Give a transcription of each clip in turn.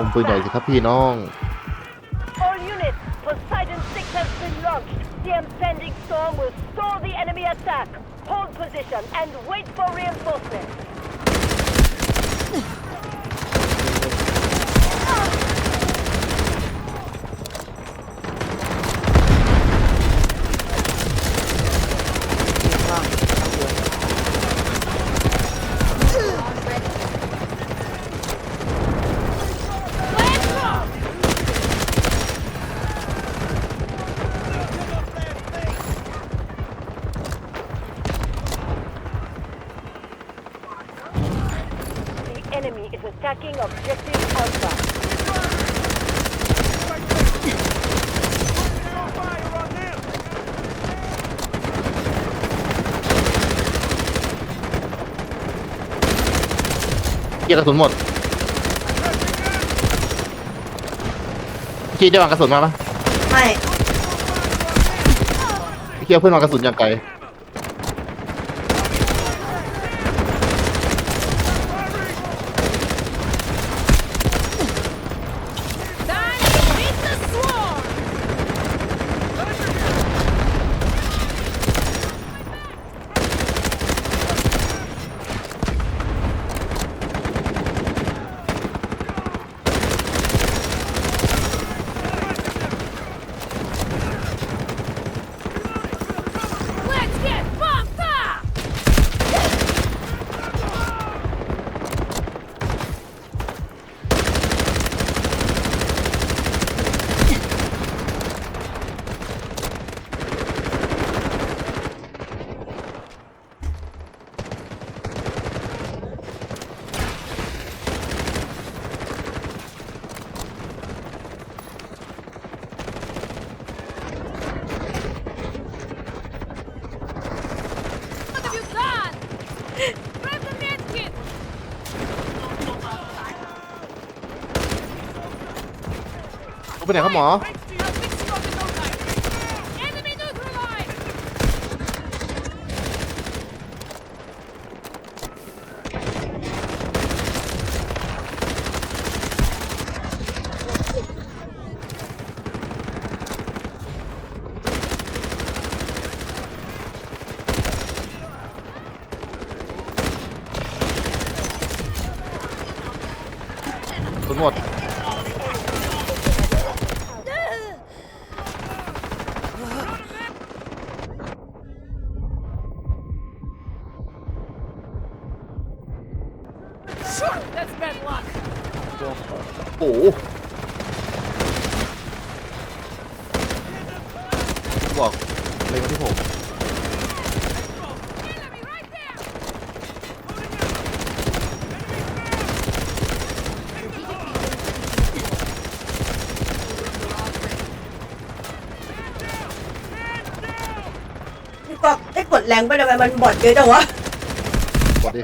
อมปืนใหญ่สิครับพี่น้อง All units, Poseidon 6 has been launched. The impending storm will stall the enemy attack. Hold position and wait for reinforcements. ข้างล่างข้างบน The enemy is attacking objective Alpha. เกียร์กระสุนหมดพี่ได้วางกระสุนมาปะไม่พี่เกียร์เพื่อนวางกระสุนอย่างไกล Let's get bumped up! 'What have you done? Grab the medkit! รู้ ไปไหนครับหมอ คุณหมด no time. Enemy neutralized! กระสุนหมด Sure, that's bad luck. โอ้โหบอกเลยมาที่ผม Enemy right there! พี่ป๊อกได้กด แรงไปทำไมมันบอดเยอะจังวะกดดิ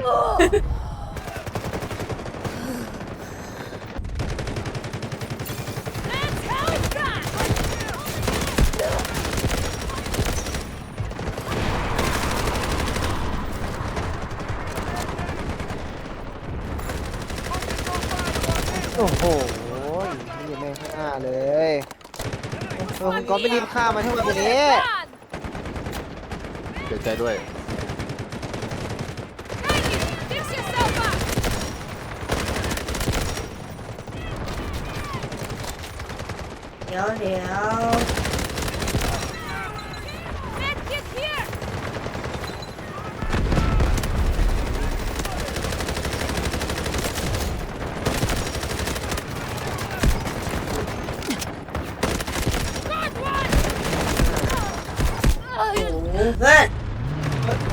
โอ้โหนี่แม่งข้างหน้าเลยเออคุณก๊อฟไม่รีบฆ่ามันให้มันกว่านี้ เสียใจด้วย Maggie, fix yourself up! เดี๋ยวเดี๋ยว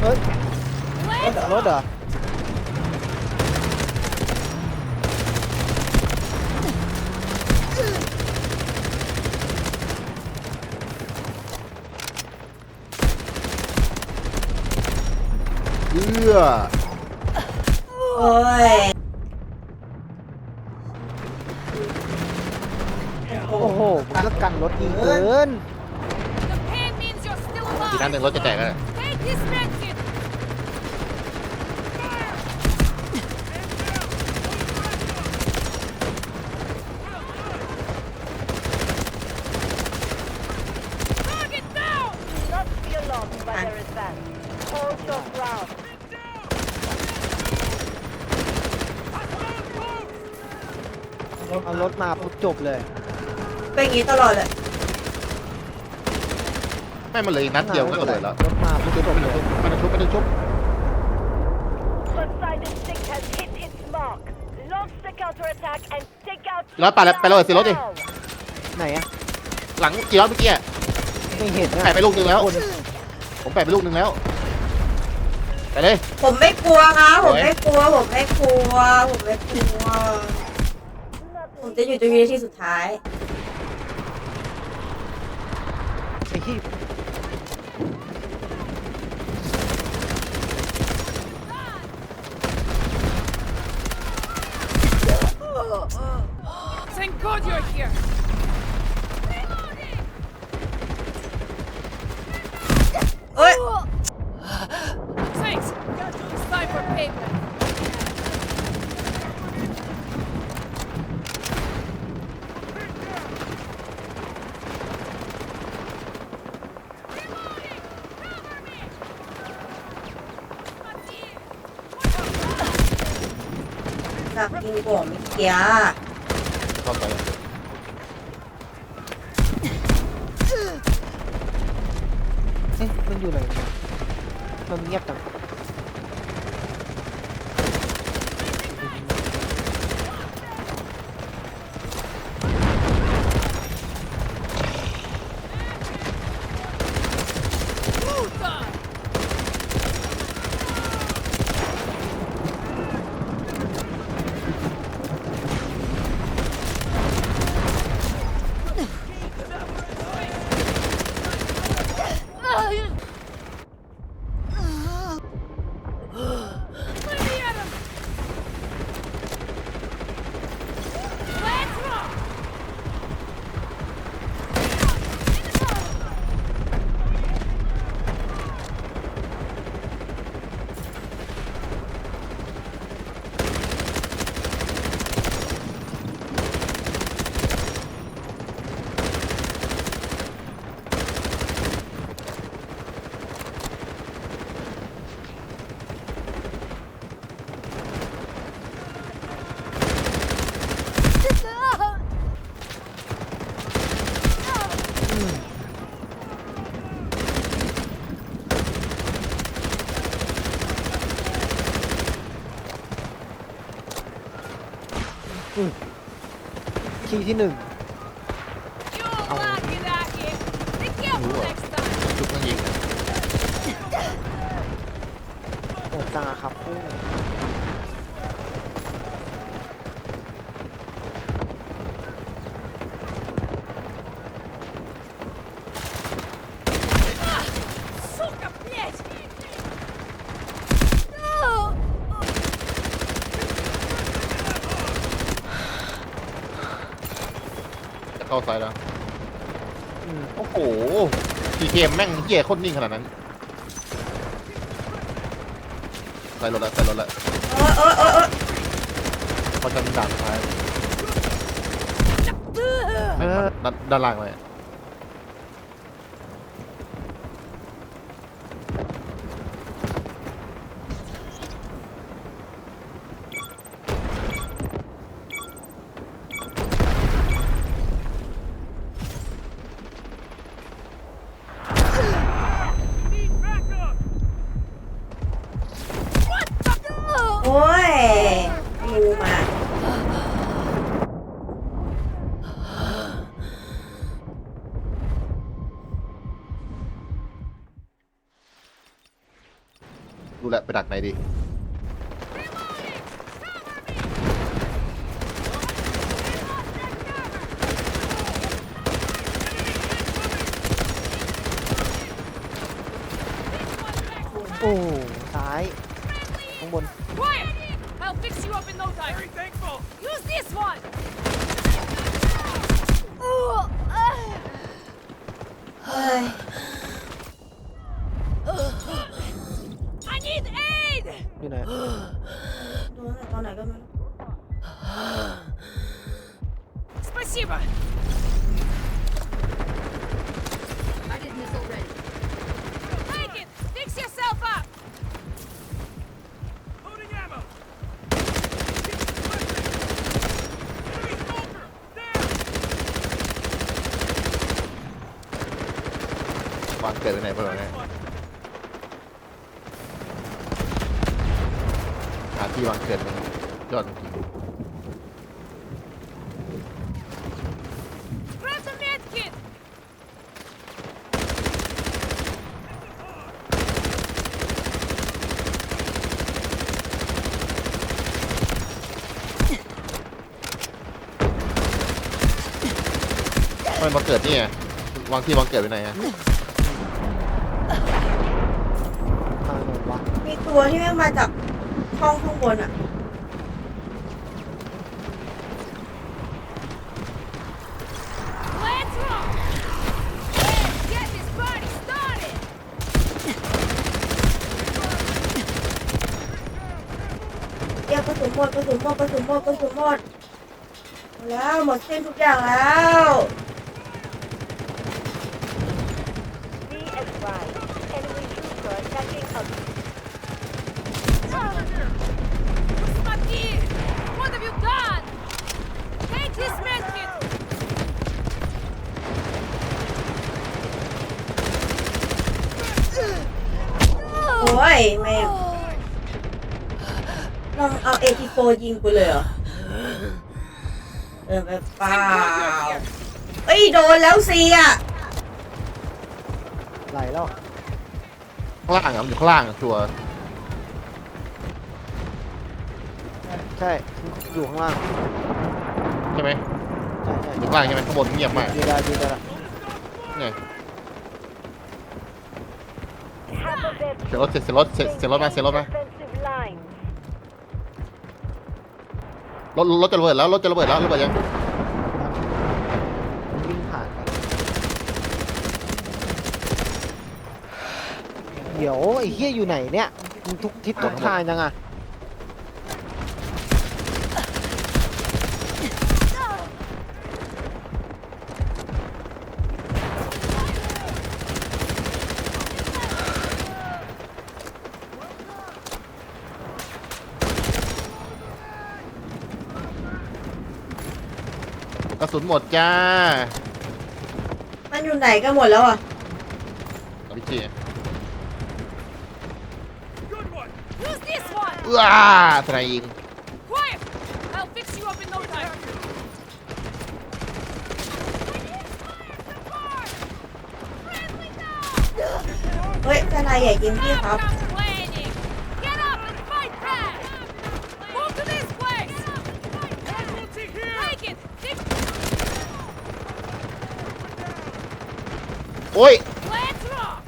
เฮ้ยรถเหรอเอื้อโอ้ย โอ้โหมันก็กันรถดีเกิน The pain means you're still ทีนั้นห alive! นึ่งรถจะแตก Distracted! Target down! Do not feel lost by their advance. Hold your ground. Down! เอารถมาปุ๊บจบเลย เป็นอย่างนี้ตลอดเลย ไม่มันเหลยนัดเดียวก็ระเบิดแล้วรถมาปุ๊บจบเลยมันจะชุบไมันจะชุบ Poseidon 6 has hit its mark. Launch the counterattack and take out แล้วไปแล้วไปแล้วเสียรถดิ now. ไหนอะหลังกี่รอบเมื่อกี้อะไม่เห็นนะแปะไปลูกหนึงแล้ว ผมแปะไปลูกหนึงแล้ว ไปเลย ผมไม่กลัวครับ ผมไม่กลัว ผมไม่กลัว ผมไม่กลัว ผมจะอยู่จนวินาทีสุดท้าย ไอ้ที่ Thank God you're here. Oi. Thanks. It's time for payback. Reloading. จากยิง ผมเมื่อกี้เข้าไปเอ๊ะมัน ที่หนึ่ง เข้าซ้ายแล้วอืมโอ้โหทีเกมแม่งเหี้ยโคตรนิ่งขนาดนั้นใส่รถละใส่รถละโอ๊ยโอ๊ยโอ๊ยโอ๊ยพอจะมีด่านท้ายเออ ด้านด้านล่างเลย โอ๊ยงูมา ดูแลไปดักไหนดี อยู่ไหน ตัวไหนตอนไหนก็ไม่รู้ Спасибо! I did this already. ที่วางเกิดมันยอดจริง Grab a med kit. ทำไมมาเกิดนี่ไงวางที่วางเกิดไปไหนอะทางไหนวะมีตัวที่ไม่งมาจาก ห้องข้างบนอะ Let's rock. Let's get this party started. เรียกกระสุนหมดกระสุนหมดกระสุนหมดกระสุนหมดหมดแล้วหมดสิ้นทุกอย่างแล้ว ยแม่งลองเอา AT4 ยิงกูเลยเหรอ เออไปเปล่าเอ้ย โดนแล้วสิอะไหลแล้วข้างล่างอะมันอยู่ข้างล่างอะชัวร์ใช่อยู่ข้างล่างใช่ไหมใช่ใช่อยู่ข้างล่างใช่ไหมข้างบนเงียบมากยืนได้ยืนได้ละเนี่ย เสียรถเสียรถเสียเสียรถมาเสียรถมา defensive lines. รถรถจะระเบิดแล้วรถจะระเบิดแล้วระเบิดยังวิ่งผ่านไปเดี๋ยวไอ้เฮียอยู่ไหนเนี่ยมึงทุกทิศทุกทางจังอะ ระสุนหมดจ้ามันอยู่ไหนกันหมดแล้วอะเอาพี่จี Use this one. อ้าทนายยิง Quiet. I'll fix you up in no time. Friendly down. เฮ้ยทนายใหญ่ยิงพี่ครับ Stop complaining. Get up and fight back. Move to this place. Take it. Take- โอ้ย Let's rock.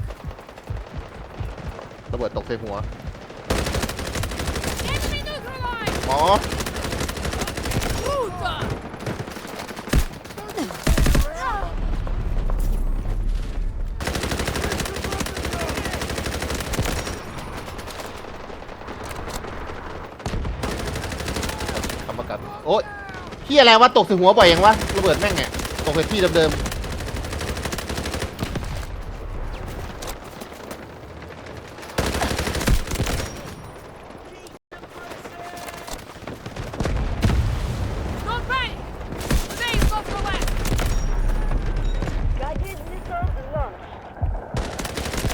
ระเบิดตกใส่หัว Enemy neutralized. หมอ Brutal. ทำประกันโอ๊ยเฮียอะไรวะตกใส่หัวบ่อยยังวะระเบิดแม่งไงตกใส่ที่เดิม Don't panic. Today is not the last. Guided missiles launched.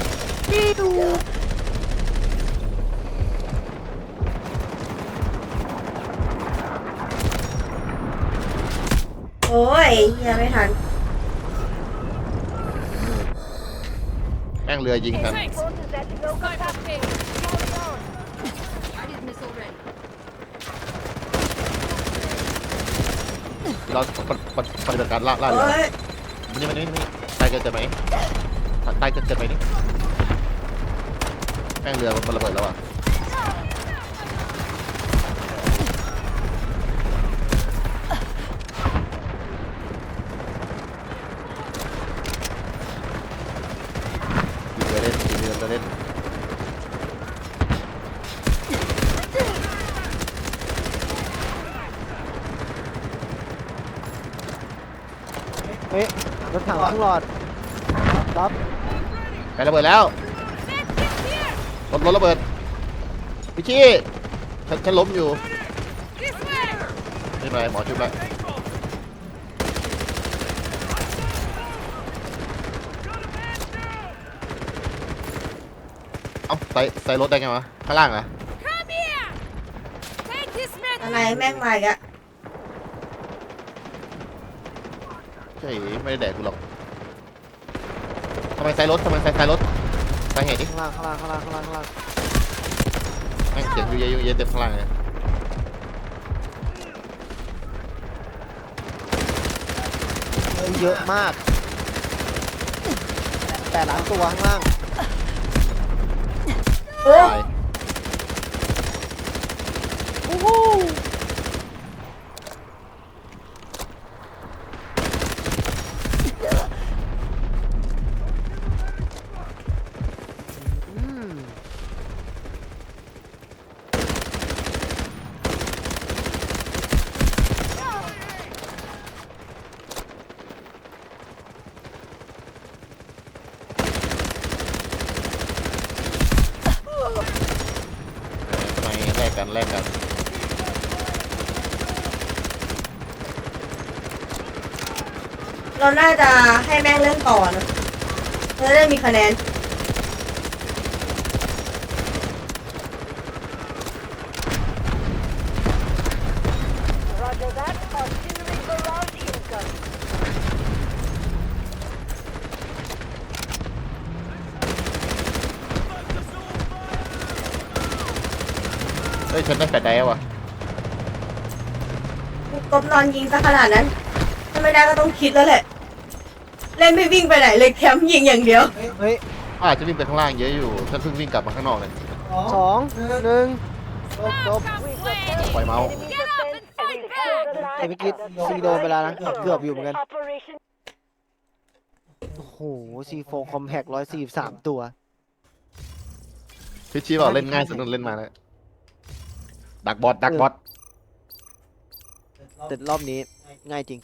โอ้ยยังไม่ทันๆแม่งเรือยิงกัน Thanks. Forces at no Time for capacity. pay. Hold on. Guided missile ready. เราปฏิปฏิปฏิบัติการล่าล่าเรือโอ้ยมันนี่มันนี่มันนี่ตายเกินเกินไหมตายเกินเกินไหมนี่แม่งเรือมันระเบิดแล้วอะ ยิงเรือเล่นยิงเรือเล่น เฮ้ยรถถั งทั้งหลอดรับไประเบิดแล้ว Med kit here. รถรถระเบิดพี่ชี้ฉันฉันล้มอยู่ This way. ไม่เป็นไรหมอช่วยแล้วใส่ใส่รถได้ไงวะข้างล่างเหรอ Come here! Take this man! อะไรแม่งมาอีกอะ ใช่ไม่ได้แดกกูหรอกทำไมใส่รถทำไมใส่ใส่รถใส่เหตุดิข้างล่างข้างล่างข้างล่างข้างล่างข้างล่างแม่งเสียงอยู่เยอะอยู่เยอะเต็มข้างล่างเลยเฮ้ยเยอะมากแปดล้านตัวข้างล่างโอ้ตาย กันแลกกันเราน่าจะให้แม่งเล่นต่อนะเราจะได้มีคะแนน ฉันได้แฟลชไดร์ว่ะกบนอนยิงซะขนาดนั้น ถ้าไม่ได้ก็ต้องคิดแล้วแหละ เล่นไม่วิ่งไปไหนเลยแคมป์ยิงอย่างเดียว เฮ้ยอาจจะวิ่งไปข้างล่างเยอะอยู่ฉันเพิ่งวิ่งกลับมาข้างนอกเลยสองหนึ่งจบจบปล่อยเมาส์ไอ้เมื่อกี้ and the ซีโดนไปแล้วนะเกือบอยู่เหมือนกันโอ้โหซีโฟคอมแพกร้อยสี่สามตัว พิชชี่บอกเล่นง่ายสุดนั่นเล่นมาแล้ว ดักบอทดักบอทแต่รอบนี้ง่ายจริง